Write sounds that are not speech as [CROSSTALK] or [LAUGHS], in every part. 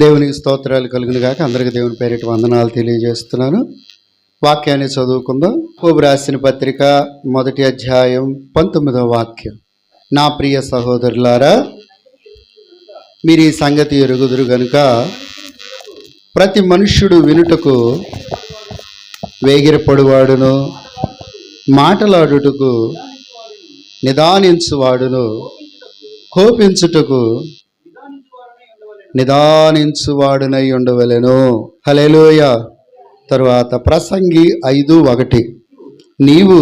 దేవునికి స్తోత్రాలు కలుగును గాక అందరికి దేవుని పేరిట వందనాలు తెలియజేస్తున్నాను. వాక్యాన్ని చదువుకుందాం. కోబు రాసిన పత్రిక మొదటి అధ్యాయం పంతొమ్మిదవ వాక్యం. నా ప్రియ సహోదరులారా మీరు ఈ సంగతి ఎరుగుదురు గనుక ప్రతి మనుష్యుడు వినుటకు వేగిరపడువాడును మాటలాడుటకు నిదానించువాడును కోపించుటకు నిదానించువాడునై ఉండవలెను హలేలోయ తరువాత ప్రసంగి ఐదు ఒకటి. నీవు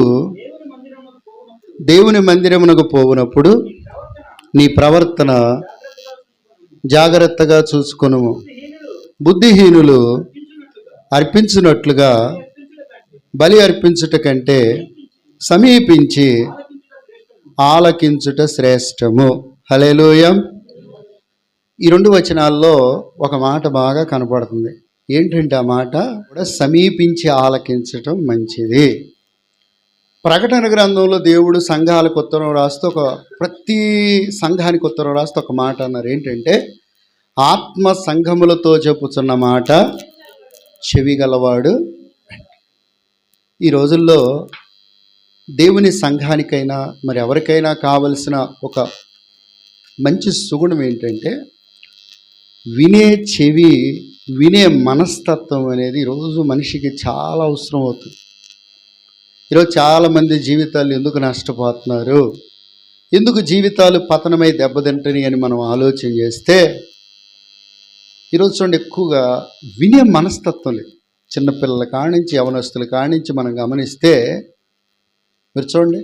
దేవుని మందిరమునకు పోవునప్పుడు నీ ప్రవర్తన జాగ్రత్తగా చూసుకును బుద్ధిహీనులు అర్పించినట్లుగా బలి అర్పించుట కంటే సమీపించి ఆలకించుట శ్రేష్టము. హలేలోయం ఈ రెండు వచనాల్లో ఒక మాట బాగా కనపడుతుంది. ఏంటంటే ఆ మాట కూడా సమీపించి ఆలకించటం మంచిది. ప్రకటన గ్రంథంలో దేవుడు సంఘాలకు ఉత్తరం రాస్తూ ఒక ప్రతి సంఘానికి ఉత్తరం రాస్తూ ఒక మాట అన్నారు. ఏంటంటే ఆత్మ సంఘములతో చెప్పుచున్న మాట చెవి గలవాడు ఈ రోజుల్లో దేవుని సంఘానికైనా మరి ఎవరికైనా కావలసిన ఒక మంచి సుగుణం ఏంటంటే వినే చెవి వినే మనస్తత్వం అనేది ఈరోజు మనిషికి చాలా అవసరం అవుతుంది. ఈరోజు చాలామంది జీవితాలు ఎందుకు నష్టపోతున్నారు? ఎందుకు జీవితాలు పతనమై దెబ్బతింటని అని మనం ఆలోచన చేస్తే ఈరోజు చూడండి ఎక్కువగా వినే మనస్తత్వం లేదు. చిన్నపిల్లల కానించి యవనస్తుల కానించి మనం గమనిస్తే మీరు చూడండి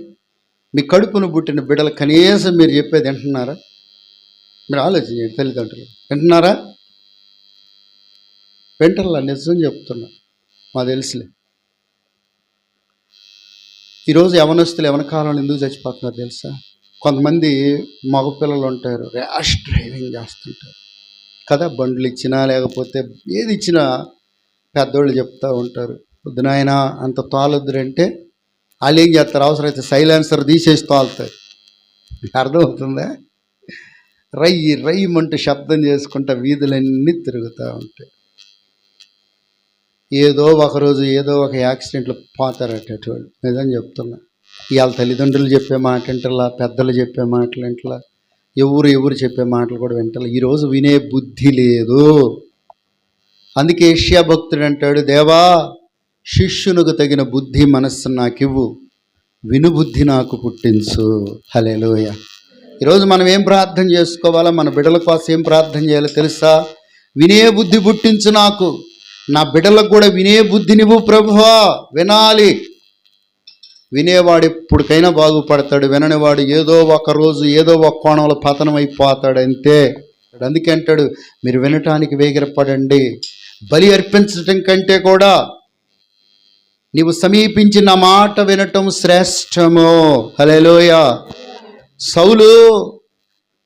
మీ కడుపును పుట్టిన బిడ్డలు కనీసం మీరు చెప్పేది వింటున్నారా? మీరు ఆలోచించండి తల్లిదండ్రులు. వింటున్నారా? వింటర్లా నిజం చెప్తున్నా. మా తెలుసులే. ఈరోజు యవనస్తులు యవన కాలంలో ఎందుకు చచ్చిపోతున్నారు తెలుసా? కొంతమంది మగపిల్లలు ఉంటారు ర్యాష్ డ్రైవింగ్ చేస్తుంటారు. కదా బండ్లు ఇచ్చినా లేకపోతే ఏది ఇచ్చినా పెద్దోళ్ళు చెప్తూ ఉంటారు. పొద్దునాయన అంత తోలొద్దురంటే వాళ్ళు ఏం చేస్తారు? అవసరమైతే సైలెన్సర్ తీసేసి తోలుతారు. అర్థమవుతుందా? రయ్యి రయ్యమంటూ శబ్దం చేసుకుంటా వీధులన్నీ తిరుగుతూ ఉంటాయి. ఏదో ఒకరోజు ఏదో ఒక యాక్సిడెంట్లో పోతారట నిజం చెప్తున్నా. ఇవాళ తల్లిదండ్రులు చెప్పే మాట వింటలా పెద్దలు చెప్పే మాటలు వింటలా ఎవరు ఎవరు చెప్పే మాటలు కూడా వింటలా. ఈరోజు వినే బుద్ధి లేదు. అందుకే ఏషియా భక్తుడు అంటాడు దేవా శిష్యునికి తగిన బుద్ధి మనస్సు నాకివ్వు. వినుబుద్ధి నాకు పుట్టించు. హలేలోయ ఈరోజు మనం ఏం ప్రార్థన చేసుకోవాలా? మన బిడ్డల కోసం ఏం ప్రార్థన చేయాలో తెలుసా? వినే బుద్ధి పుట్టించు నాకు. నా బిడ్డలకు కూడా వినే బుద్ధినివ్వు ప్రభువా. వినాలి. వినేవాడు ఎప్పటికైనా బాగుపడతాడు. విననివాడు ఏదో ఒక రోజు ఏదో ఒక కోణంలో పతనం అయిపోతాడు అంతే. అందుకే అంటాడు మీరు వినటానికి వేగిరపడండి. బలి అర్పించటం కంటే కూడా నీవు సమీపించి నా మాట వినటం శ్రేష్టము. హలేలోయ సౌలు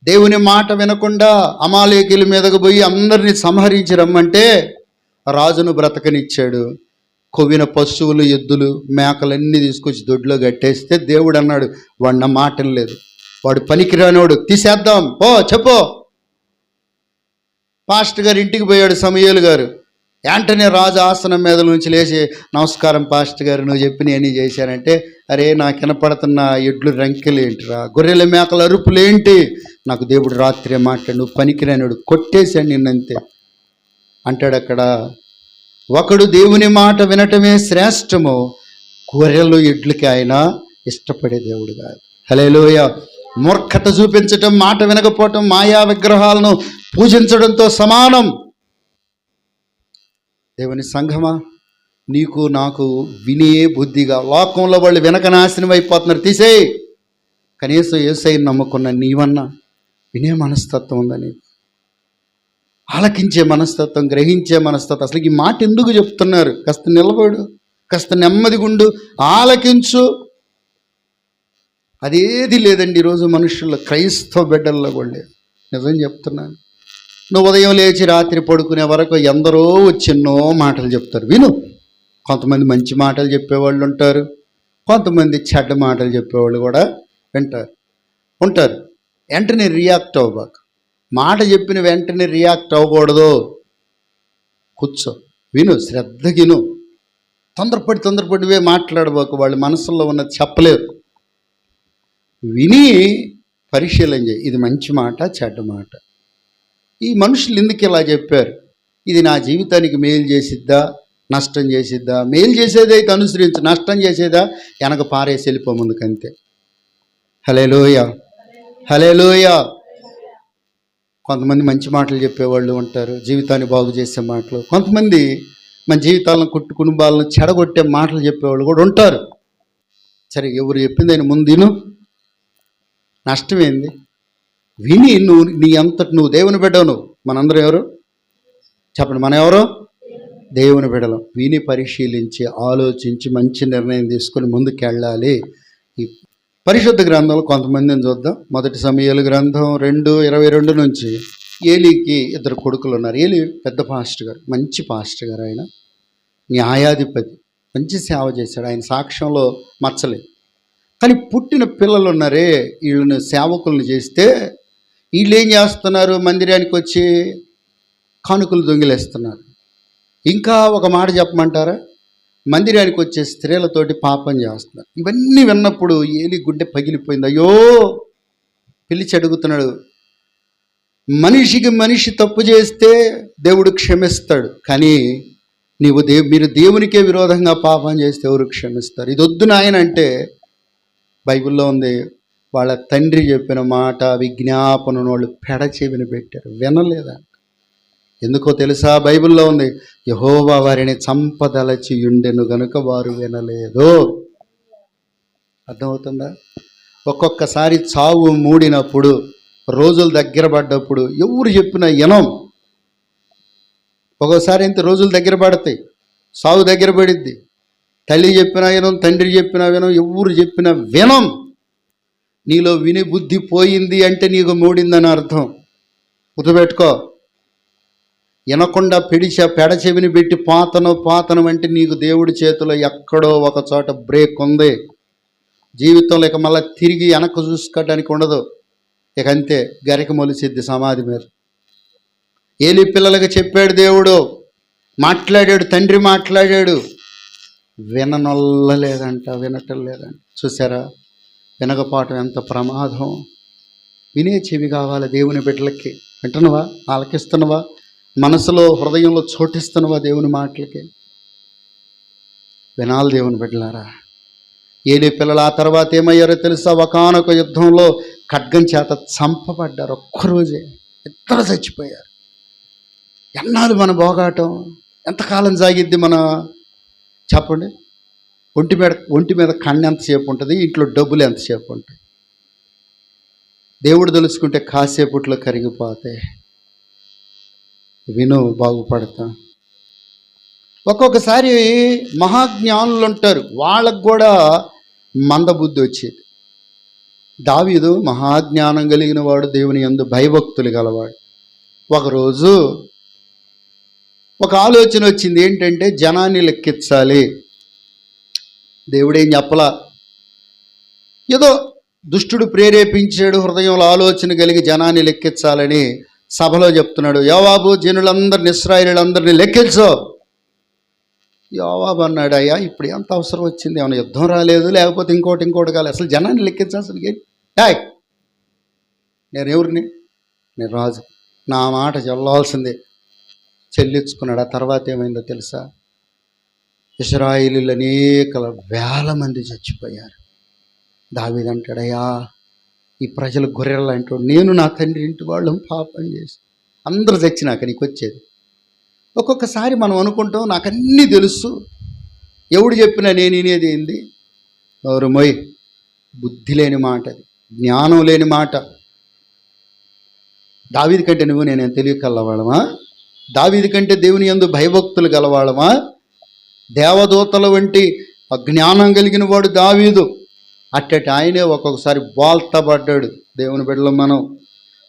దేవుని మాట వినకుండా అమాలేకుల మీదకు పోయి అందరినీ సంహరించి రమ్మంటే రాజును బ్రతకనిచ్చాడు. కొవ్విన పశువులు ఎద్దులు మేకలన్నీ తీసుకొచ్చి దొడ్లో కట్టేస్తే దేవుడు అన్నాడు వాడిన నా మాట లేదు. వాడు పనికిరానోడు తీసేద్దాం ఓ చెప్పు. పాస్టర్ గారు ఇంటికి పోయాడు సమయలు గారు. యాంటనీ రాజు ఆసనం మీద నుంచి లేచి నమస్కారం పాస్టర్ గారు నువ్వు చెప్పి నేను చేశానంటే అరే నాకు వినపడుతున్న ఎడ్లు రంకెలు ఏంటిరా? గొర్రెల మేకల అరుపులు ఏంటి? నాకు దేవుడు రాత్రి మాట్లాడు నువ్వు పనికిరానుడు కొట్టేశాను నిన్నంతే. అంటాడు అక్కడ ఒకడు దేవుని మాట వినటమే శ్రేష్టము గొర్రెలు ఎడ్లకి ఆయన ఇష్టపడే దేవుడు కాదు. హలేలోయ మూర్ఖత చూపించటం మాట వినకపోవటం మాయా విగ్రహాలను పూజించడంతో సమానం. దేవుని సంఘమా? నీకు నాకు వినే బుద్ధిగా లోకంలో వాళ్ళు వెనక నాశనం అయిపోతున్నారు. తీసేయి. కనీసం ఏసై నమ్ముకున్న నీవన్నా వినే మనస్తత్వం ఉందని ఆలకించే మనస్తత్వం గ్రహించే మనస్తత్వం. అసలు ఈ మాట ఎందుకు చెప్తున్నారు? కాస్త నిలబడు కాస్త నెమ్మదిగుండు ఆలకించు. అదేది లేదండి ఈరోజు మనుషుల్లో క్రైస్తవ బిడ్డల్లో కూడా నిజం చెప్తున్నాను. నువ్వు ఉదయం లేచి రాత్రి పడుకునే వరకు ఎందరో చిన్నో మాటలు చెప్తారు. విను. కొంతమంది మంచి మాటలు చెప్పేవాళ్ళు ఉంటారు. కొంతమంది చెడ్డ మాటలు చెప్పేవాళ్ళు కూడా వింటారు. ఉంటారు. వెంటనే రియాక్ట్ అవ్వబాక. మాట చెప్పిన వెంటనే రియాక్ట్ అవ్వకూడదు. కూర్చో. విను. శ్రద్ధగిను తొందరపడి తొందరపడి తొందరపడివే మాట్లాడబోకు వాళ్ళ మనసులో ఉన్నది చెప్పలేరు. విని పరిశీలన చేయి. ఇది మంచి మాట చెడ్డ మాట. ఈ మనుషులు ఎందుకు ఇలా చెప్పారు? ఇది నా జీవితానికి మేలు చేసిద్దా? నష్టం చేసిద్దా? మేలు చేసేదైతే అనుసరించు నష్టం చేసేదా? వెనక పారేసి వెళ్ళిపో ముందుకంతే. హలే లోయ హలే లోయ కొంతమంది మంచి మాటలు చెప్పేవాళ్ళు ఉంటారు జీవితాన్ని బాగు చేసే మాటలు. కొంతమంది మన జీవితాలను కుట్టు కుటుంబాలను చెడగొట్టే మాటలు చెప్పేవాళ్ళు కూడా ఉంటారు. సరే ఎవరు చెప్పింది ఆయన ముందు నష్టం నష్టమేంది విని నువ్వు నీ అంతటి నువ్వు దేవుని బిడ్డవు నువ్వు. మనందరం ఎవరు? చెప్పండి మన ఎవరు? దేవుని బిడలం విని పరిశీలించి ఆలోచించి మంచి నిర్ణయం తీసుకొని ముందుకెళ్ళాలి. ఈ పరిశుద్ధ గ్రంథంలో కొంతమందిని చూద్దాం. మొదటి సమయాలు గ్రంథం రెండు ఇరవై రెండు నుంచి ఏలీకి ఇద్దరు కొడుకులు ఉన్నారు. ఏలి పెద్ద పాస్టర్ గారు మంచి పాస్టర్ గారు ఆయన. న్యాయాధిపతి. మంచి సేవ చేశాడు. ఆయన సాక్ష్యంలో మచ్చలేదు కానీ పుట్టిన పిల్లలు ఉన్నారే వీళ్ళని సేవకులను చేస్తే వీళ్ళు ఏం చేస్తున్నారు? మందిరానికి వచ్చి కానుకలు దొంగిలేస్తున్నారు. ఇంకా ఒక మాట చెప్పమంటారా? మందిరానికి వచ్చే స్త్రీలతోటి పాపం చేస్తున్నారు. ఇవన్నీ విన్నప్పుడు ఏలి గుండె పగిలిపోయింది. అయ్యో! పిలిచి అడుగుతున్నాడు మనిషికి మనిషి తప్పు చేస్తే దేవుడు క్షమిస్తాడు. కానీ నీవు దేవు మీరు దేవునికే విరోధంగా పాపం చేస్తే ఎవరు క్షమిస్తారు? ఇది వద్దు నాయన అంటే బైబిల్లో ఉంది. వాళ్ళ తండ్రి చెప్పిన మాట విజ్ఞాపనను వాళ్ళు పెడచెవిని పెట్టారు. వినలేదా ఎందుకో తెలుసా? బైబిల్లో ఉంది యహోవా వారిని చంపదలచి ఉండెను గనుక వారు వినలేదు. అర్థమవుతుందా? ఒక్కొక్కసారి చావు మూడినప్పుడు రోజులు దగ్గర పడ్డప్పుడు ఎవరు చెప్పినా వినం. ఒక్కోసారి ఇంత రోజులు దగ్గర పడతాయి. సాగు దగ్గర పడిద్ది. తల్లి చెప్పినా వినం తండ్రి చెప్పినా వినం ఎవరు చెప్పినా వినం. నీలో విని బుద్ధి పోయింది అంటే నీకు మూడిందని అర్థం. గుర్తుపెట్టుకో. వినకుండా పిడిచ పెడ చెవిని పెట్టి పాతను పాతను అంటే నీకు దేవుడి చేతిలో ఎక్కడో ఒక చోట బ్రేక్ ఉంది. జీవితంలో ఇక మళ్ళీ తిరిగి వెనక్కు చూసుకోవడానికి ఉండదు. ఇక అంతే గరిక మొలిసిద్ది సమాధి మీద. ఏలి పిల్లలకు చెప్పాడు దేవుడు మాట్లాడాడు తండ్రి మాట్లాడాడు. విననొల్లలేదంట వినటం లేదంట. చూసారా వినకపోవటం ఎంత ప్రమాదం? వినే చెవి కావాలి దేవుని బిడ్డలకి. వింటున్నావా? ఆలకిస్తున్నవా? మనసులో హృదయంలో చోటిస్తున్నవా దేవుని మాటలకి? వినాలి దేవుని బిడ్డలారా. ఏలి పిల్లలు ఆ తర్వాత ఏమయ్యారో తెలుసా? ఒకనొక యుద్ధంలో ఖడ్గం చేత చంపబడ్డారు. ఒక్కరోజే ఇద్దరు చచ్చిపోయారు. ఎన్నాళ్ళు మన బోగాటం ఎంతకాలం సాగిద్ది మన చెప్పండి? ఒంటి మీద ఒంటి మీద కన్ను ఎంతసేపు ఉంటుంది? ఇంట్లో డబ్బులు ఎంతసేపు ఉంటాయి? దేవుడు తెలుసుకుంటే కాసేపట్లో కరిగిపోతాయి. విను బాగుపడతా. ఒక్కొక్కసారి మహాజ్ఞానులు ఉంటారు. వాళ్ళకు కూడా మందబుద్ధి వచ్చేది. దావీదు మహాజ్ఞానం కలిగిన వాడు దేవుని యందు భయభక్తులు గలవాడు. ఒకరోజు ఒక ఆలోచన వచ్చింది. ఏంటంటే జనాన్ని లెక్కించాలి. దేవుడేం చెప్పలా? ఏదో దుష్టుడు ప్రేరేపించాడు హృదయంలో ఆలోచన కలిగి జనాన్ని లెక్కించాలని సభలో చెప్తున్నాడు. యోవాబు జనులందరిని ఇస్రాయిలందరినీ లెక్కించో. యోవాబు అన్నాడు అయ్యా ఇప్పుడు ఎంత అవసరం వచ్చింది? ఏమైనా యుద్ధం రాలేదు లేకపోతే ఇంకోటి ఇంకోటి కాలేదు. అసలు జనాన్ని లెక్కించాల్సిన హాయ్ నేను ఎవరిని? నేను రాజు. నా మాట చెల్లాల్సిందే. చెల్లించుకున్నాడు. ఆ తర్వాత ఏమైందో తెలుసా? ఇస్రాయిలీలు అనేక వేల మంది చచ్చిపోయారు. దావిదంటాడయ్యా ఈ ప్రజలు గొర్రెలు అంటాడు నేను నా తండ్రి ఇంటి వాళ్ళు పాపం చేసి అందరూ తెచ్చినాక నీకు వచ్చేది. ఒక్కొక్కసారి మనం అనుకుంటాం నాకు అన్నీ తెలుసు. ఎవడు చెప్పినా నేను వినేది ఏంది? ఎవరు మొయ్. బుద్ధి లేని మాట అది. జ్ఞానం లేని మాట. దావీది కంటే నువ్వు నేను తెలియకలవాడమా దావీది కంటే దేవుని యందు భయభక్తులు గలవాళ్ళమా? దేవదూతల వంటి జ్ఞానం కలిగిన వాడు దావీదు. అట్టటి ఆయనే ఒక్కొక్కసారి బాల్తబడ్డాడు దేవుని బిడ్డలు మనం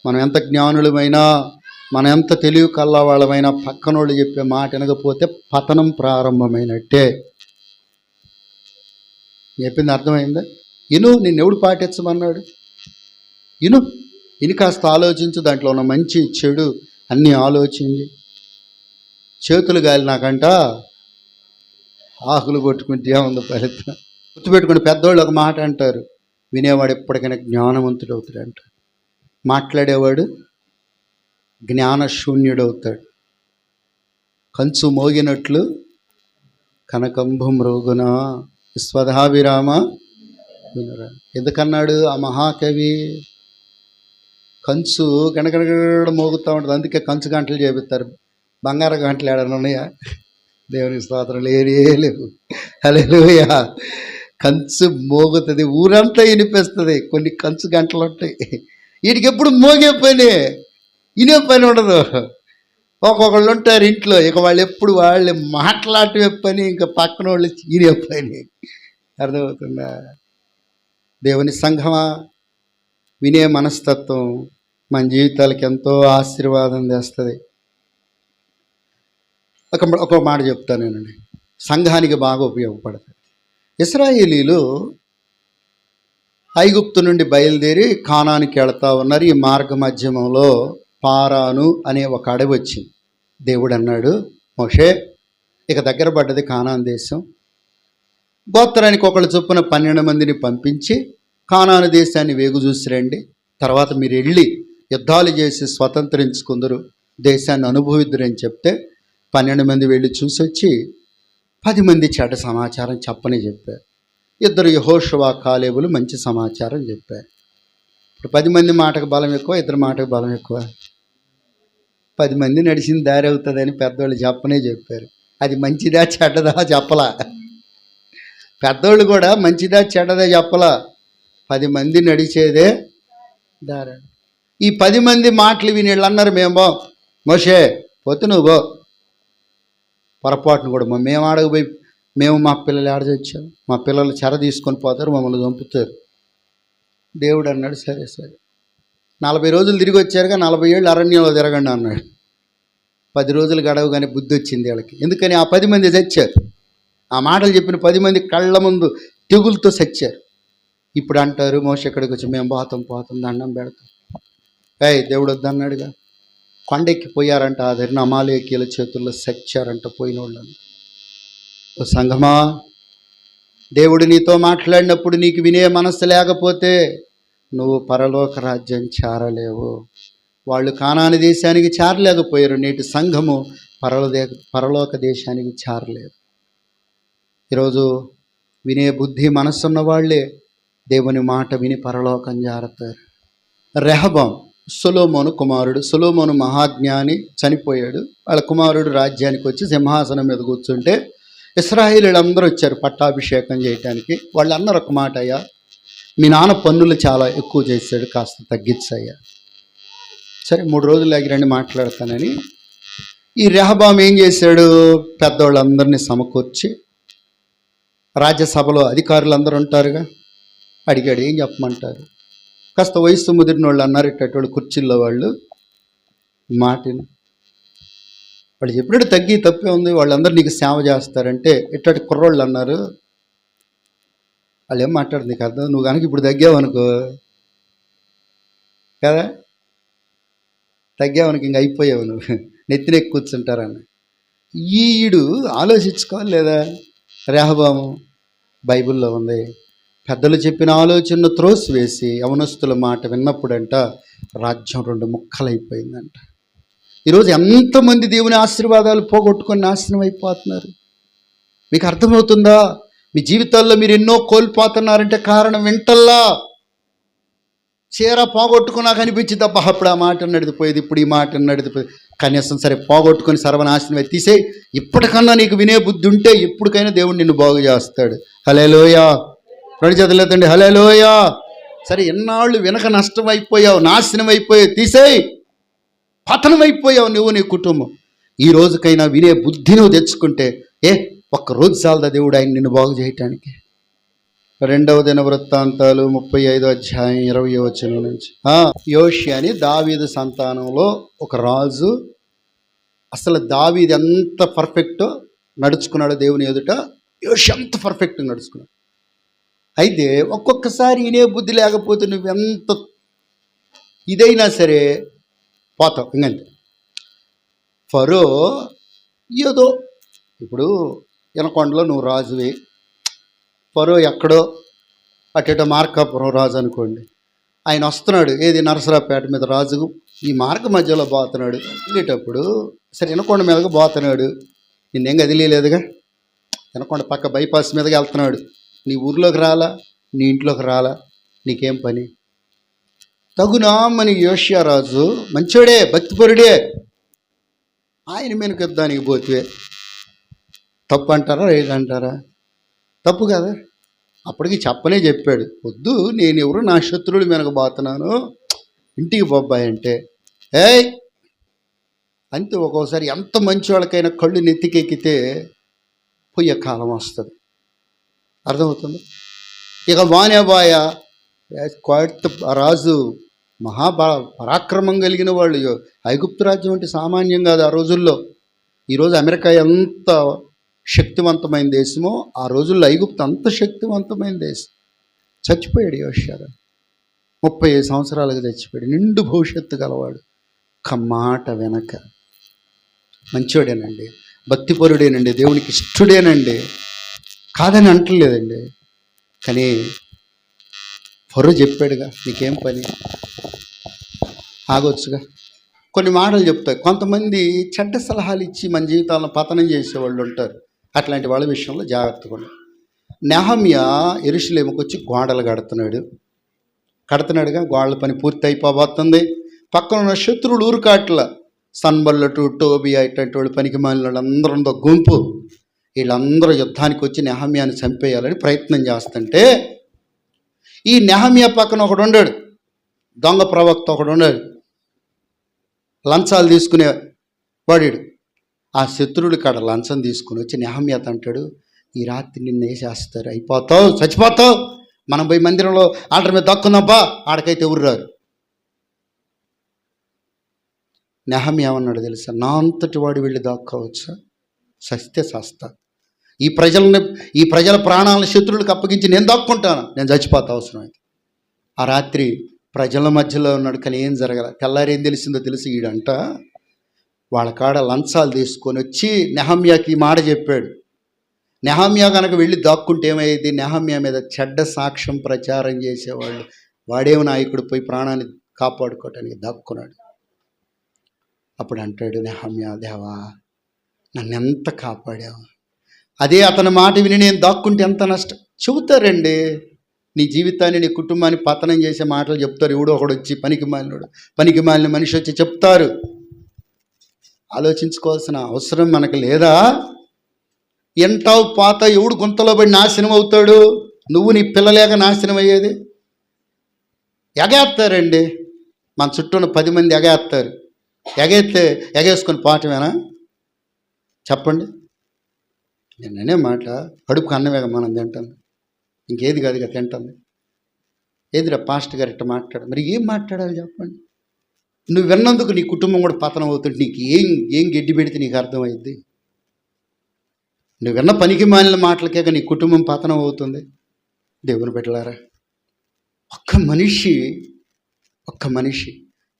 మనం ఎంత జ్ఞానులమైనా మనం ఎంత తెలివి కల్లవాళ్ళమైనా పక్కనోళ్ళు చెప్పే మాట వినకపోతే పతనం ప్రారంభమైనట్టే. చెప్పింది అర్థమైందా? ఇను నిన్నెవడు పాటించమన్నాడు? ఇను ఇని కాస్త ఆలోచించు దాంట్లో ఉన్న మంచి చెడు అన్నీ ఆలోచించి. చేతులు గాలి నాకంట ఆకులు కొట్టుకుంటే ఏముంది ఫలితం? గుర్తుపెట్టుకుని పెద్దోళ్ళు ఒక మాట అంటారు. వినేవాడు ఎప్పటికైనా జ్ఞానవంతుడు అవుతాడు అంటారు. మాట్లాడేవాడు జ్ఞానశూన్యుడవుతాడు. కంచు మోగినట్లు కనకంభం రోగున విశ్వధాభిరామ వినురా. ఎందుకన్నాడు ఆ మహాకవి? కంచు గణగణగడ మోగుతూ ఉంటుంది అందుకే కంచు గంటలు చేపిస్తారు. బంగారు గంటలు ఏడన్నా ఉన్నాయా? దేవునికి స్తోత్రం లేనే లేవు. అలెలుయ కంచు మోగుతుంది. ఊరంతా వినిపిస్తుంది కొన్ని కంచు గంటలు ఉంటాయి. వీటికి ఎప్పుడు మోగే పని? వినే పని ఉండదు. ఒక్కొక్కళ్ళు ఉంటారు ఇంట్లో. ఇక వాళ్ళు ఎప్పుడు వాళ్ళు మాట్లాడటమే పని. ఇంకా పక్కన వాళ్ళు వినే పని. అర్థమవుతుందా? దేవుని సంఘమా? వినే మనస్తత్వం మన జీవితాలకు ఎంతో ఆశీర్వాదం తెస్తుంది. ఒక ఒక మాట చెప్తానేనండి సంఘానికి బాగా ఉపయోగపడతాయి. ఇస్రాయేలీలు ఐగుప్తు నుండి బయలుదేరి కానానికి వెళతా ఉన్నారు. ఈ మార్గ మధ్యమంలో పారాను అనే ఒక అడవి వచ్చింది. దేవుడు అన్నాడు మోషే ఇక దగ్గర పడ్డది కానాన్ దేశం. గోత్రానికి ఒకళ్ళు చొప్పున పన్నెండు మందిని పంపించి కానాను దేశాన్ని వేగు చూసి రండి. తర్వాత మీరు వెళ్ళి యుద్ధాలు చేసి స్వతంత్రించుకుందరు. దేశాన్ని అనుభవిద్దురని చెప్తే పన్నెండు మంది వెళ్ళి చూసి వచ్చి పది మంది చెడ్డ సమాచారం చెప్పని చెప్పారు. ఇద్దరు యహోషువా కాలేబులు మంచి సమాచారం చెప్పారు. ఇప్పుడు పది మంది మాటకు బలం ఎక్కువ ఇద్దరు మాటకు బలం ఎక్కువ. పది మంది నడిచిన దారి అవుతుందని పెద్దవాళ్ళు చెప్పనే చెప్పారు. అది మంచిదా చెడ్డదా చెప్పలా. పెద్దోళ్ళు కూడా మంచిదా చెడ్డదా చెప్పలా. పది మంది నడిచేదే దారి. ఈ పది మంది మాటలు విని వీళ్ళు అన్నారు మేము బో. మోషే పోతు నువ్వు పొరపాటును కూడా మా- మేము ఆడకపోయి మేము మా పిల్లలు ఆడ మా పిల్లలు చెర తీసుకొని పోతారు మమ్మల్ని చంపుతారు. దేవుడు అన్నాడు సరే సరే. నలభై రోజులు తిరిగి వచ్చారుగా నలభై ఏళ్ళు అరణ్యంలో తిరగండి అన్నాడు. పది రోజులు గడవగానే బుద్ధి వచ్చింది వాళ్ళకి. ఎందుకని ఆ పది మంది చచ్చారు. ఆ మాటలు చెప్పిన పది మంది కళ్ళ ముందు తెగులతో చచ్చారు. ఇప్పుడు అంటారు మోస ఎక్కడికి వచ్చి మేము పోతాం పోతాం దండం పెడతాం. ఏ దేవుడు వద్దన్నాడుగా. కొండెక్కి పోయారంట ఆ దగ్గర అమాలేకీల చేతుల్లో సచ్చారంట పోయిన వాళ్ళని ఓ సంఘమా దేవుడు నీతో మాట్లాడినప్పుడు నీకు వినే మనస్సు లేకపోతే నువ్వు పరలోక రాజ్యం చేరలేవు. వాళ్ళు కానాని దేశానికి చేరలేకపోయారు. నేటి సంఘము పరలోదే పరలోక దేశానికి చేరలేదు. ఈరోజు వినే బుద్ధి మనస్సున్న వాళ్ళే దేవుని మాట విని పరలోకం జారుతారు. రెహబం సులోమోను కుమారుడు సులోమోను మహాజ్ఞాని చనిపోయాడు. వాళ్ళ కుమారుడు రాజ్యానికి వచ్చి సింహాసనం మీద కూర్చుంటే ఇస్రాయేలీలందరూ వచ్చారు పట్టాభిషేకం చేయటానికి. వాళ్ళు అన్నారు ఒక మాట అయ్యా మీ నాన్న పన్నులు చాలా ఎక్కువ చేశాడు కాస్త తగ్గించయ్యా. సరే మూడు రోజులు ఎగిరండి మాట్లాడతానని. ఈ రెహబాం ఏం చేశాడు? పెద్దవాళ్ళందరినీ సమకూర్చి రాజ్యసభలో అధికారులు అందరూ ఉంటారుగా అడిగాడు ఏం చెప్పమంటారు? కాస్త వయసు ముదిరిన వాళ్ళు అన్నారు ఇట్టేటోళ్ళు కుర్చీల్లో వాళ్ళు మాటిని. వాళ్ళు చెప్పినట్టు తగ్గి తప్పే ఉంది వాళ్ళందరూ నీకు సేవ చేస్తారంటే ఇట్టటి కుర్రోళ్ళు అన్నారు. వాళ్ళు ఏం మాట్లాడు నీకు అర్థం నువ్వు కనుక ఇప్పుడు తగ్గావనుకో కదా? తగ్గావనుకు ఇంక అయిపోయావు నువ్వు. [LAUGHS] నెత్తినెక్కి కూర్చుంటారని. ఈడు ఆలోచించుకోవాలి లేదా? రేహబాము బైబిల్లో ఉంది. పెద్దలు చెప్పిన ఆలోచన త్రోసివేసి యవనస్తుల మాట విన్నప్పుడంట రాజ్యం రెండు ముక్కలైపోయిందంట. ఈరోజు ఎంతమంది దేవుని ఆశీర్వాదాలు పోగొట్టుకొని నాశనం అయిపోతున్నారు? మీకు అర్థమవుతుందా? మీ జీవితాల్లో మీరు ఎన్నో కోల్పోతున్నారంటే కారణం వింటల్లా? చీర పోగొట్టుకున్నా అనిపించింది అబ్బా అప్పుడు ఆ మాట నడిచిపోయేది ఇప్పుడు ఈ మాట నడిచిపోయేది కనీసం సరే పోగొట్టుకొని సర్వనాశనం అయితే తీసే ఇప్పటికన్నా నీకు వినే బుద్ధి ఉంటే ఇప్పటికైనా దేవుడు నిన్ను బాగు చేస్తాడు. హలేలోయా రెండు చేతులేదండి హలేలోయా సరే ఎన్నాళ్ళు వెనక నష్టం అయిపోయావు నాశనం అయిపోయావు తీసేయి. పతనం అయిపోయావు నువ్వు నీ కుటుంబం. ఈ రోజుకైనా వినే బుద్ధి నువ్వు తెచ్చుకుంటే ఏ ఒక్క రోజు చాలదా దేవుడు ఆయన నిన్ను బాగు చేయటానికి? రెండవ దిన వృత్తాంతాలు ముప్పై ఐదో అధ్యాయం ఇరవై వచనం నుంచి. యోషి అని దావీదు సంతానంలో ఒక రాజు అసలు దావీది ఎంత పర్ఫెక్టో నడుచుకున్నాడు దేవుని ఎదుట? యోషి అంత పర్ఫెక్ట్గా నడుచుకున్నాడు. అయితే ఒక్కొక్కసారి ఇనే బుద్ధి లేకపోతే నువ్వెంత ఇదైనా సరే పోతావు ఇంకంతే. ఫరో ఏదో ఇప్పుడు ఎనకొండలో నువ్వు రాజువి. ఫరో ఎక్కడో అటు మార్కాపురం రాజు అనుకోండి. ఆయన వస్తున్నాడు ఏది నరసరావుపేట మీద రాజు ఈ మార్గ మధ్యలో పోతున్నాడు. వెళ్ళేటప్పుడు సరే ఎనకొండ మీదగా పోతున్నాడు. నిన్నేం కదిలేదుగా ఎనకొండ పక్క బైపాస్ మీదకి వెళ్తున్నాడు. నీ ఊర్లోకి రాలా నీ ఇంట్లోకి రాలా నీకేం పని? తగునామని యోష్యారాజు మంచోడే భక్తిపరుడే. ఆయన మీనకు యుద్ధానికి పోతే తప్పు అంటారా రైట్ తప్పు కదా. అప్పటికి చెప్పనే చెప్పాడు. వద్దు నేను ఎవరు నా శత్రువులు వెనకబోతున్నాను ఇంటికి బొబ్బాయి అంటే ఏయ్! అంతే ఒక్కోసారి ఎంత మంచి వాళ్ళకైనా కళ్ళు నెత్తికెక్కితే పొయ్యే కాలం వస్తుంది. అర్థమవుతుంది? ఇక వానేబాయ క్వైట్ రాజు మహాబా పరాక్రమం కలిగిన వాళ్ళు. ఐగుప్తు రాజ్యం అంటే సామాన్యం కాదు ఆ రోజుల్లో. ఈరోజు అమెరికా ఎంత శక్తివంతమైన దేశమో ఆ రోజుల్లో ఐగుప్తు అంత శక్తివంతమైన దేశం. చచ్చిపోయాడు యోష్యారు ముప్పై ఐదు సంవత్సరాలుగా చచ్చిపోయాడు. నిండు భవిష్యత్తు గలవాడు. ఒక్క మాట వెనక. మంచోడేనండి. భక్తిపరుడేనండి దేవునికి ఇష్టడేనండి. కాదని అంటలేదండి. కానీ పొర్రు చెప్పాడుగా నీకేం పని? ఆగొచ్చుగా. కొన్ని మాటలు చెప్తాయి. కొంతమంది చెడ్డ సలహాలు ఇచ్చి మన జీవితాలను పతనం చేసేవాళ్ళు ఉంటారు. అట్లాంటి వాళ్ళ విషయంలో జాగ్రత్తగా ఉండాలి నెహమ్య ఎరుషులేముకు వచ్చి గోడలు కడుతున్నాడు. కడుతున్నాడుగా గోడల పని పూర్తి అయిపోబోతుంది. పక్కన ఉన్న శత్రువులు ఊరుకాట్ల. సన్బల్లటు టోబియా ఇట్లాంటి వాళ్ళు పనికి మాలిన వాళ్ళందరూ గుంపు. వీళ్ళందరూ యుద్ధానికి వచ్చి నెహమ్యాన్ని చంపేయాలని ప్రయత్నం చేస్తుంటే ఈ నెహమ్యా పక్కన ఒకడు ఉండాడు. దొంగ ప్రవక్త ఒకడు ఉన్నాడు లంచాలు తీసుకునే వాడాడు. ఆ శత్రువుడి కాడ లంచం తీసుకుని వచ్చి నెహమ్యాత అంటాడు ఈ రాత్రి నిన్న వేసేస్తారు అయిపోతావు చచ్చిపోతావు. మనం పోయి మందిరంలో ఆడ మీద దక్కుందాంపా ఆడకైతే ఎవరు రారు. నెహం ఏమన్నాడు తెలుసా? నా అంతటి వాడు వెళ్ళి దాక్కోవచ్చా? సస్తే సస్తా ఈ ప్రజలను ఈ ప్రజల ప్రాణాలను శత్రువులకు అప్పగించి నేను దాక్కుంటాను. నేను చచ్చిపోతా అవసరం అయితే. ఆ రాత్రి ప్రజల మధ్యలో ఉన్నాడు కానీ ఏం జరగల? తెల్లారి ఏం తెలిసిందో తెలిసి ఈడంట. వాళ్ళ కాడ లంచాలు తీసుకొని వచ్చి నెహమ్యాకి ఈ మాట చెప్పాడు. నెహమ్యా కనుక వెళ్ళి దాక్కుంటే ఏమయ్యేది నెహమ్యా మీద చెడ్డ సాక్ష్యం ప్రచారం చేసేవాళ్ళు. వాడేమో నాయకుడు పోయి ప్రాణాన్ని కాపాడుకోవటానికి దాక్కున్నాడు. అప్పుడు అంటాడు నెహమ్యా దేవా నన్ను ఎంత కాపాడావు? అదే అతని మాట విని నేను దాక్కుంటే ఎంత నష్టం? చెబుతారండి. నీ జీవితాన్ని నీ కుటుంబాన్ని పతనం చేసే మాటలు చెప్తారు. ఎవడో ఒకడు వచ్చి పనికి మాలినోడు పనికి మాలిన మనిషి వచ్చి చెప్తారు. ఆలోచించుకోవాల్సిన అవసరం మనకు లేదా? ఎంటావు పాత ఎవడు గుంతలో పడి నాశనం అవుతాడు? నువ్వు నీ పిల్లలేక నాశనం అయ్యేది? ఎగేస్తారండి మన చుట్టూ ఉన్న పది మంది ఎగేస్తారు ఎగేస్తే ఎగేసుకొని పాటమేనా చెప్పండి. నేను అనే మాట కడుపుకు అన్నమేగా మనం తింటుంది ఇంకేది కాదుగా తింటుంది ఏదిరా పాస్ట్ గారు ఇట్ట మాట్లాడు మరి ఏం మాట్లాడాలి చెప్పండి. నువ్వు విన్నందుకు నీ కుటుంబం కూడా పతనం అవుతుంది. నీకు ఏం ఏం గడ్డి పెడితే నీకు అర్థమైద్ది. నువ్వు విన్న పనికి మాలిన మాటలకేక నీ కుటుంబం పతనం అవుతుంది. దేవుని పెట్టలారా ఒక్క మనిషి ఒక్క మనిషి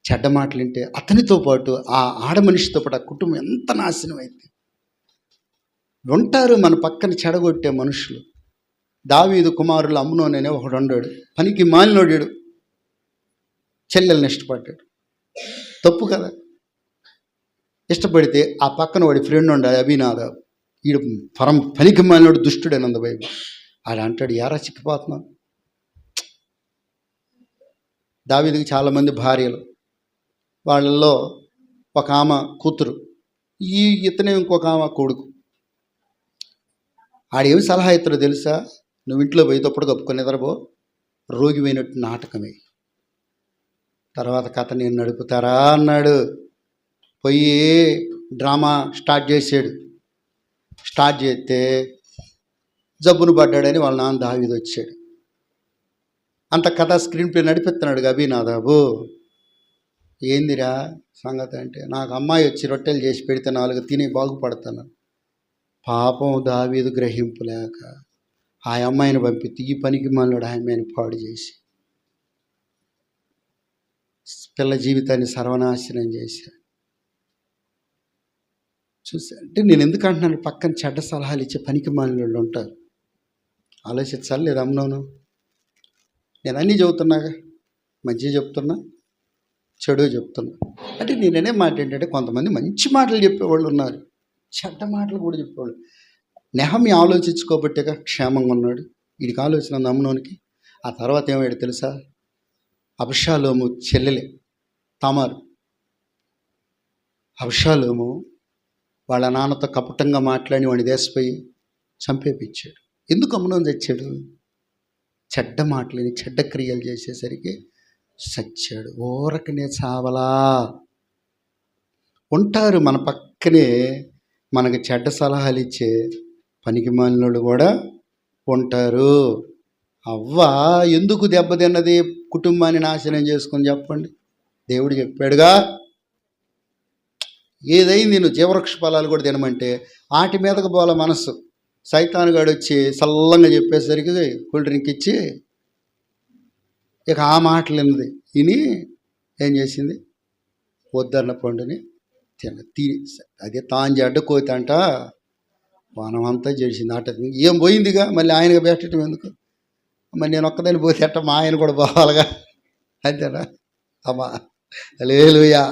చెడ్డ మాటలు వింటే అతనితో పాటు ఆ ఆడ మనిషితో పాటు ఆ కుటుంబం ఎంత నాశనం అయింది ఉంటారు మన పక్కన చెడగొట్టే మనుషులు. దావీదు కుమారులు అమ్మునోననే ఒకడు ఉండాడు. పనికి మాలినోడాడు. చెల్లెల్ని ఇష్టపడ్డాడు. తప్పు కదా. ఇష్టపడితే ఆ పక్కన వాడి ఫ్రెండ్ ఉండాలి అభినాథ. ఈడు పరం పనికి మాలినోడు దుష్టుడేనంద బైబిల్ ఆడ అంటాడు యారా చిక్కిపోతున్నావు? దావీదికి చాలామంది భార్యలు. వాళ్ళల్లో ఒక ఆమె కూతురు. ఈ ఇతనే ఇంకొక ఆమె కొడుకు. ఆడేమి సలహా ఇస్తాడో తెలుసా? నువ్వు ఇంట్లో పోయేటప్పుడు కప్పుకొని నిద్రపో. రోగి పోయినట్టు నాటకమే. తర్వాత కథ నేను నడుపుతారా అన్నాడు. పోయి డ్రామా స్టార్ట్ చేసాడు స్టార్ట్ చేస్తే జబ్బును పడ్డాడని వాళ్ళ నాన్న దావీది వచ్చాడు. అంత కథ స్క్రీన్ ప్లే నడిపిస్తున్నాడు అభినాదాబు ఏందిరా సంగతి అంటే నాకు అమ్మాయి వచ్చి రొట్టెలు చేసి పెడితే నాలుగు తిని బాగుపడతాను. పాపం దావీదు గ్రహింపు లేక ఆ అమ్మాయిని పంపి ఈ పనికి మనలోడు ఆ అమ్మాయిని పాడు చేసి పిల్ల జీవితాన్ని సర్వనాశనం చేశాడు చూసా అంటే నేను ఎందుకు అంటున్నాను? పక్కన చెడ్డ సలహాలు ఇచ్చే పనికి మాలిన వాళ్ళు ఉంటారు. ఆలోచించాలి లేదు అమ్మనోను నేను అన్నీ చెబుతున్నాగా? మంచిగా చెప్తున్నా? చెడు చెప్తున్నా? అంటే నేననే మాట ఏంటంటే కొంతమంది మంచి మాటలు చెప్పేవాళ్ళు ఉన్నారు. చెడ్డ మాటలు కూడా చెప్పేవాళ్ళు. నెహమి ఆలోచించుకోబట్టేగా క్షేమంగా ఉన్నాడు. వీడికి ఆలోచన నమ్మునోనికి ఆ తర్వాత ఏమయ్యాడు తెలుసా? అభిషాలోము చెల్లెలే తామారు. అభిషాలోము వాళ్ళ నాన్నతో కపటంగా మాట్లాడి వాడిని దేశపోయి చంపేపించాడు. ఎందుకు అమ్మనోని తెచ్చాడు చెడ్డ మాటలని చెడ్డ క్రియలు చేసేసరికి సచ్చాడు ఊరకనే చావలా. ఉంటారు మన పక్కనే మనకు చెడ్డ సలహాలు ఇచ్చే పనికి మాలినోళ్ళు కూడా ఉంటారు. అవ్వ ఎందుకు దెబ్బతిన్నది? కుటుంబాన్ని నాశనం చేసుకొని చెప్పండి. దేవుడు చెప్పాడుగా ఏదైంది నువ్వు జీవవృక్ష ఫలాలు కూడా తినమంటే? వాటి మీదకు పోల మనస్సు. సైతానుగాడు వచ్చి సల్లంగా చెప్పేసరికి కూల్ డ్రింక్ ఇచ్చి ఇక ఆ మాటలు విన్నది. విని ఏం చేసింది? వద్దన్న పండుని తిన తీ అదే తాను చెడ్డ కోతి అంట పానం అంతా చేసింది అట ఏం పోయిందిగా? మళ్ళీ ఆయనగా పెట్టడం ఎందుకు? మరి నేను ఒక్కదాన్ని పోతే అట్ట మా ఆయన కూడా పోవాలిగా? అంతేనా? అమ్మా లేలుయా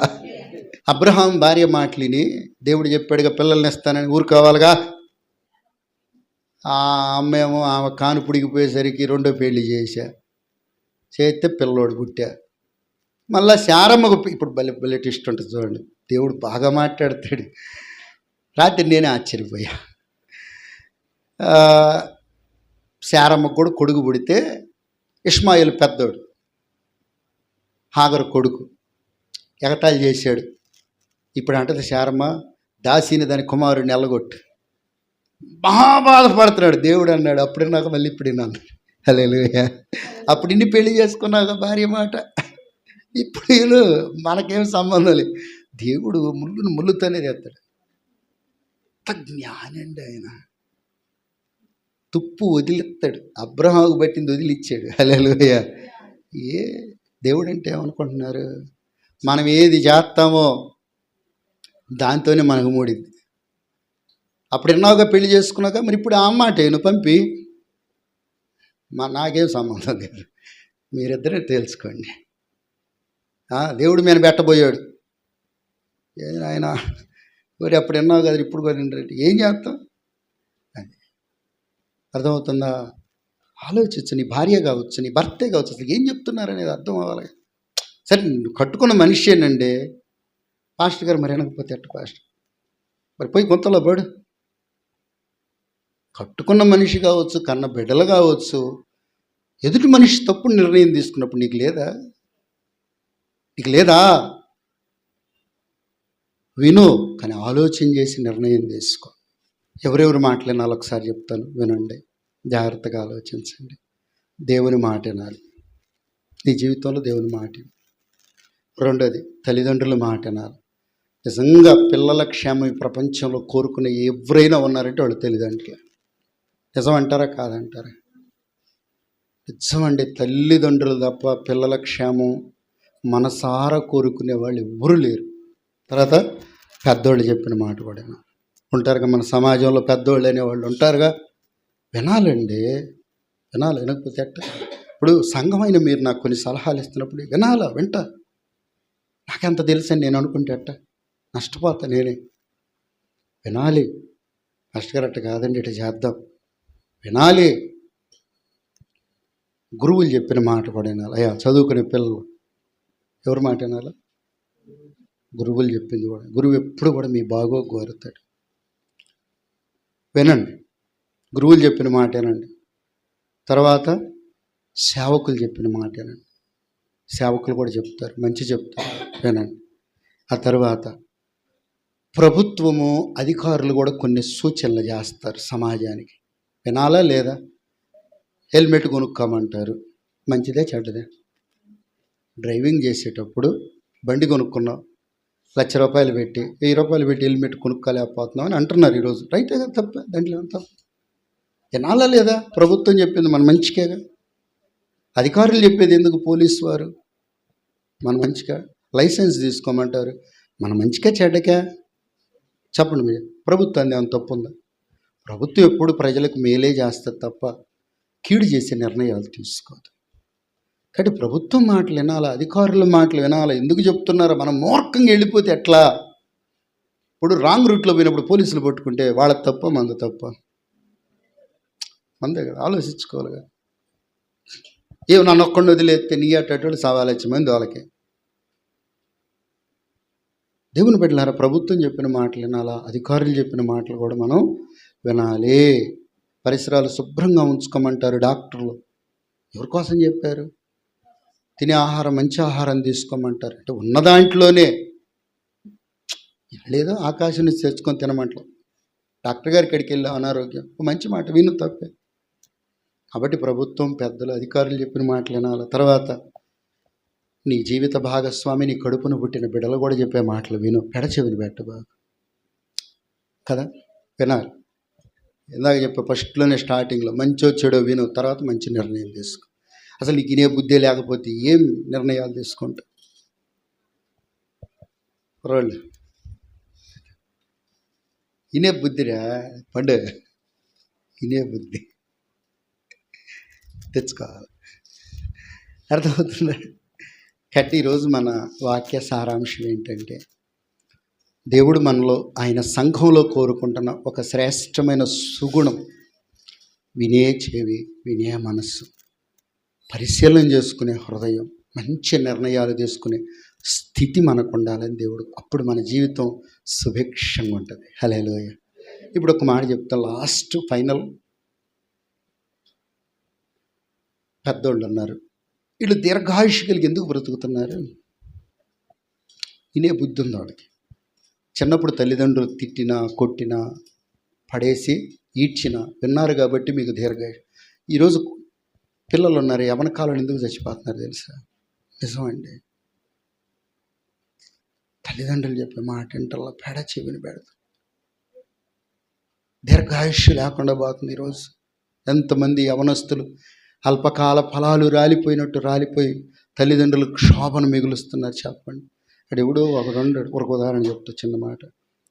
అబ్రహాం భార్య మాటలిని దేవుడు చెప్పాడుగా పిల్లల్ని ఇస్తానని ఊరుకోవాలిగా? ఆ అమ్మేమో ఆమె కాను పుడిగిపోయేసరికి రెండో పెళ్ళి చేశా. చేస్తే పిల్లోడు పుట్టా. మళ్ళా శారమ్మకు ఇప్పుడు బలి బలి ఇష్టం ఉంటుంది చూడండి. దేవుడు బాగా మాట్లాడతాడు. రాత్రి నేనే ఆశ్చర్యపోయా. శారమ్మ శారమ్మకు కూడా కొడుకు పుడితే ఇస్మాయిల్ పెద్దోడు హాగరు కొడుకు ఎగతాళి చేశాడు. ఇప్పుడు అంటది శారమ్మ దాసిని దాని కుమారుడిని ఎల్లగొట్టు మహా బాధపడుతున్నాడు. దేవుడు అన్నాడు అప్పుడు నాకు మళ్ళీ ఇప్పుడు అన్నాడు హలో అప్పుడు ఇన్ని పెళ్ళి చేసుకున్నాక భార్య మాట. ఇప్పుడు వీళ్ళు మనకేం సంబంధం లేదు. దేవుడు ముళ్ళును ముళ్ళుతోనే తెస్తాడు అంత జ్ఞానండి ఆయన. తుప్పు వదిలిస్తాడు. అబ్రహాకు పట్టింది వదిలిచ్చాడు. హల్లెలూయ. ఏ దేవుడు అంటే ఏమనుకుంటున్నారు? మనం ఏది చేస్తామో దాంతోనే మనకు మూడింది. అప్పుడు ఎన్నావుగా పెళ్ళి చేసుకున్నాక మరి ఇప్పుడు ఆ మాట నువ్వు పంపి? మా నాకేం సంబంధం లేదు. మీరిద్దరే తెలుసుకోండి. దేవుడు మీద పెట్టబోయాడు. ఏది ఆయన మరి అప్పుడు ఎన్నావు కదా ఇప్పుడు కూడా ఏం చేస్తాం అది అర్థమవుతుందా? ఆలోచించు నీ భార్య కావచ్చు నీ భర్తే కావచ్చు అసలు ఏం చెప్తున్నారు అనేది అర్థం అవ్వాలి సరే నువ్వు కట్టుకున్న మనిషేనండి పాస్టర్ గారు మరి వెనకపోతే ఎట్ట పాస్టర్? మరి పోయి గుంతలో పడు. కట్టుకున్న మనిషి కావచ్చు కన్న బిడ్డలు కావచ్చు ఎదుటి మనిషి తప్పుడు నిర్ణయం తీసుకున్నప్పుడు నీకు లేదా? నీకు లేదా? విను కానీ ఆలోచన చేసి నిర్ణయం తీసుకో. ఎవరెవరు మాట్లాడినాలో ఒకసారి చెప్తాను వినండి. జాగ్రత్తగా ఆలోచించండి. దేవుని మాట వినాలి. నీ జీవితంలో దేవుని మాట రెండోది తల్లిదండ్రుల మాట వినాలి. నిజంగా పిల్లల క్షేమం ఈ ప్రపంచంలో కోరుకునే ఎవరైనా ఉన్నారంటే వాళ్ళు తల్లిదండ్రులే. నిజం అంటారా కాదంటారా? నిజమండి తల్లిదండ్రులు తప్ప పిల్లల క్షేమం మనసారా కోరుకునే వాళ్ళు ఎవరు లేరు. తర్వాత పెద్దోళ్ళు చెప్పిన మాట కూడా ఉంటారుగా మన సమాజంలో పెద్దోళ్ళు అనేవాళ్ళు ఉంటారుగా? వినాలండి. వినాలి వినకపోతే ఎట్ట? ఇప్పుడు సంఘమైన మీరు నాకు కొన్ని సలహాలు ఇస్తున్నప్పుడు వినాలా? వింటా. నాకెంత తెలుసు అని నేను అనుకుంటే అట్ట నష్టపోతా నేనే. వినాలి. కష్టకరట్ట కాదండి ఇటు చేద్దాం. వినాలి. గురువులు చెప్పిన మాట కూడా వినాలి. అయ్యా చదువుకునే పిల్లలు ఎవరి మాట వినాలా? గురువులు చెప్పింది కూడా. గురువు ఎప్పుడు కూడా మీ బాగో కోరుతాడు. వినండి. గురువులు చెప్పిన మాట తర్వాత సేవకులు చెప్పిన మాట సేవకులు కూడా చెప్తారు. మంచి చెప్తారు. వినండి. ఆ తర్వాత ప్రభుత్వము అధికారులు కూడా కొన్ని సూచనలు చేస్తారు సమాజానికి. వినాలా లేదా? హెల్మెట్ కొనుక్కోమంటారు. మంచిదే చెడ్డదే. డ్రైవింగ్ చేసేటప్పుడు బండి కొనుక్కున్నాం లక్ష రూపాయలు పెట్టి వెయ్యి రూపాయలు పెట్టి హెల్మెట్ కొనుక్కోలేకపోతున్నాం అని అంటున్నారు ఈరోజు. రైతే కదా తప్ప దాంట్లో ఏం తప్ప? వినాలా లేదా? ప్రభుత్వం చెప్పింది మన మంచికేగా అధికారులు చెప్పేది ఎందుకు పోలీసు వారు? మన మంచిగా లైసెన్స్ తీసుకోమంటారు. మన మంచిగా చెడ్డకా? చెప్పండి మీరు. ప్రభుత్వాన్ని ఏమైనా తప్పు ఉందా? ప్రభుత్వం ఎప్పుడు ప్రజలకు మేలే చేస్తుంది తప్ప కీడు చేసే నిర్ణయాలు తీసుకోదు. కాబట్టి ప్రభుత్వం మాటలు వినాలా అధికారుల మాటలు వినాలా ఎందుకు చెప్తున్నారో మనం మూర్ఖంగా వెళ్ళిపోతే ఎట్లా? ఇప్పుడు రాంగ్ రూట్లో పోయినప్పుడు పోలీసులు పట్టుకుంటే వాళ్ళ తప్ప మంద తప్ప? మందే కదా ఆలోచించుకోవాలిగా ఏమి నన్ను ఒక్కడిని వదిలేస్తే నీ అట్టేటోళ్ళు సవాలచ్చి మంది వాళ్ళకి? దేవుని పెట్టినారా ప్రభుత్వం చెప్పిన మాటలు వినాలా అధికారులు చెప్పిన మాటలు కూడా మనం వినాలి. పరిసరాలు శుభ్రంగా ఉంచుకోమంటారు డాక్టర్లు. ఎవరి కోసం చెప్పారు? తినే ఆహారం మంచి ఆహారం తీసుకోమంటారు. అంటే ఉన్న దాంట్లోనే. లేదో ఆకాశం నుంచి తెచ్చుకొని తినమంటలో డాక్టర్ గారి ఇక్కడికి వెళ్ళాం అనారోగ్యం. మంచి మాట విను తప్పే. కాబట్టి ప్రభుత్వం పెద్దలు అధికారులు చెప్పిన మాటలు వినాలి. తర్వాత నీ జీవిత భాగస్వామి నీ కడుపును పుట్టిన బిడ్డలు కూడా చెప్పే మాటలు విను. పెడచెవిని పెట్ట బాగా కదా? వినాలి. ఇందాక చెప్పే ఫస్ట్లోనే స్టార్టింగ్లో మంచో చెడో విను. తర్వాత మంచి నిర్ణయం తీసుకో. అసలు నీకు ఇనే బుద్ధి లేకపోతే ఏం నిర్ణయాలు తీసుకుంటా రోళ్ళు ఇనే బుద్ధిరా పండు. ఇనే బుద్ధి. తెచ్చుకోవాలి. అర్థమవుతుందా? కాబట్టి ఈరోజు మన వాక్య సారాంశం ఏంటంటే దేవుడు మనలో ఆయన సంఘంలో కోరుకుంటున్న ఒక శ్రేష్టమైన సుగుణం వినే చెవి వినే మనస్సు. పరిశీలన చేసుకునే హృదయం మంచి నిర్ణయాలు తీసుకునే స్థితి మనకు ఉండాలని దేవుడు అప్పుడు మన జీవితం సుభిక్షంగా ఉంటుంది. హలేలోయ ఇప్పుడు ఒక మాట చెప్తా లాస్ట్ ఫైనల్. పెద్దోళ్ళు ఉన్నారు వీళ్ళు దీర్ఘాయుష్ కలిగి ఎందుకు బ్రతుకుతున్నారు? ఇనే బుద్ధి ఉంది వాళ్ళకి. చిన్నప్పుడు తల్లిదండ్రులు తిట్టినా కొట్టినా పడేసి ఈడ్చిన విన్నారు కాబట్టి మీకు దీర్ఘాయుష్ ఈరోజు పిల్లలు ఉన్నారు యవన కాలంలో ఎందుకు చచ్చిపోతున్నారు తెలుసా? నిజమండి. తల్లిదండ్రులు చెప్పే మాట ఇంటల్లో పెడ చెవిని పెడతారు దీర్ఘాయుష్యు లేకుండా పోతుంది ఈరోజు. ఎంతమంది యవనస్తులు అల్పకాల ఫలాలు రాలిపోయినట్టు రాలిపోయి తల్లిదండ్రులు క్షోభను మిగులుస్తున్నారు చెప్పండి. అక్కడ ఎవడో ఒకడు ఉన్నాడు ఒక ఉదాహరణ చెప్తా చిన్న మాట.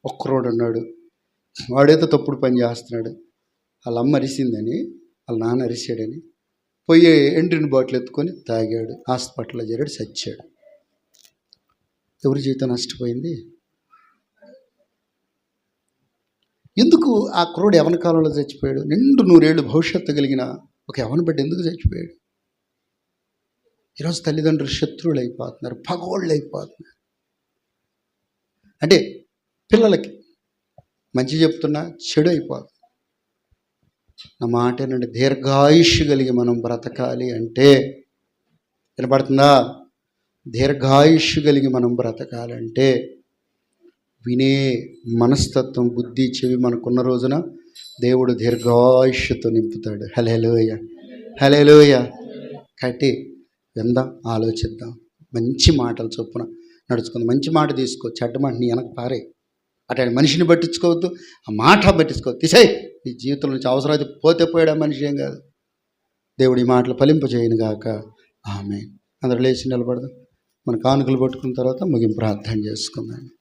ఒక్కరోడు ఉన్నాడు. వాడేదో తప్పుడు పని చేస్తున్నాడు. వాళ్ళ అమ్మ అరిసిందని వాళ్ళ నాన్న అరిసాడని పోయి ఎండిన బాటిల్ ఎత్తుకొని తాగాడు. హాస్పిటల్లో చేరాడు చచ్చాడు. ఎవరి జీవితం నష్టపోయింది? ఎందుకు ఆ క్రోడు యవన కాలంలో చచ్చిపోయాడు? నిండు నూరేళ్ళు భవిష్యత్తు కలిగిన ఒక యవన బిడ్డ ఎందుకు చచ్చిపోయాడు? ఈరోజు తల్లిదండ్రులు శత్రువులు అయిపోతున్నారు పగోళ్ళు అయిపోతున్నారు అంటే పిల్లలకి మంచి చెప్తున్నా చెడు అయిపోతుంది. నా మాట ఏంటంటే దీర్ఘాయుష్ కలిగి మనం బ్రతకాలి అంటే వినపడుతుందా? దీర్ఘాయుష్ కలిగి మనం బ్రతకాలంటే వినే మనస్తత్వం బుద్ధి చెవి మనకున్న రోజున దేవుడు దీర్ఘాయుష్యతో నింపుతాడు. హలేలోయ హలేలోయ కట్టి విందాం ఆలోచిద్దాం. మంచి మాటలు చొప్పున నడుచుకుందాం. మంచి మాట తీసుకో. చెడ్డ మాట నీ వెనక పారే అటు మనిషిని పట్టించుకోవద్దు ఆ మాట పట్టించుకోవద్దు. తీసే నీ జీవితం నుంచి అవసరమైతే పోతే పోయాడా మనిషి ఏం కాదు. దేవుడి మాటలు ఫలింప చేయను గాక. ఆమె అందరు లేచి నిలబడదాం. మన కానుకలు పట్టుకున్న తర్వాత ముగింపు ప్రార్థన చేసుకుందాం.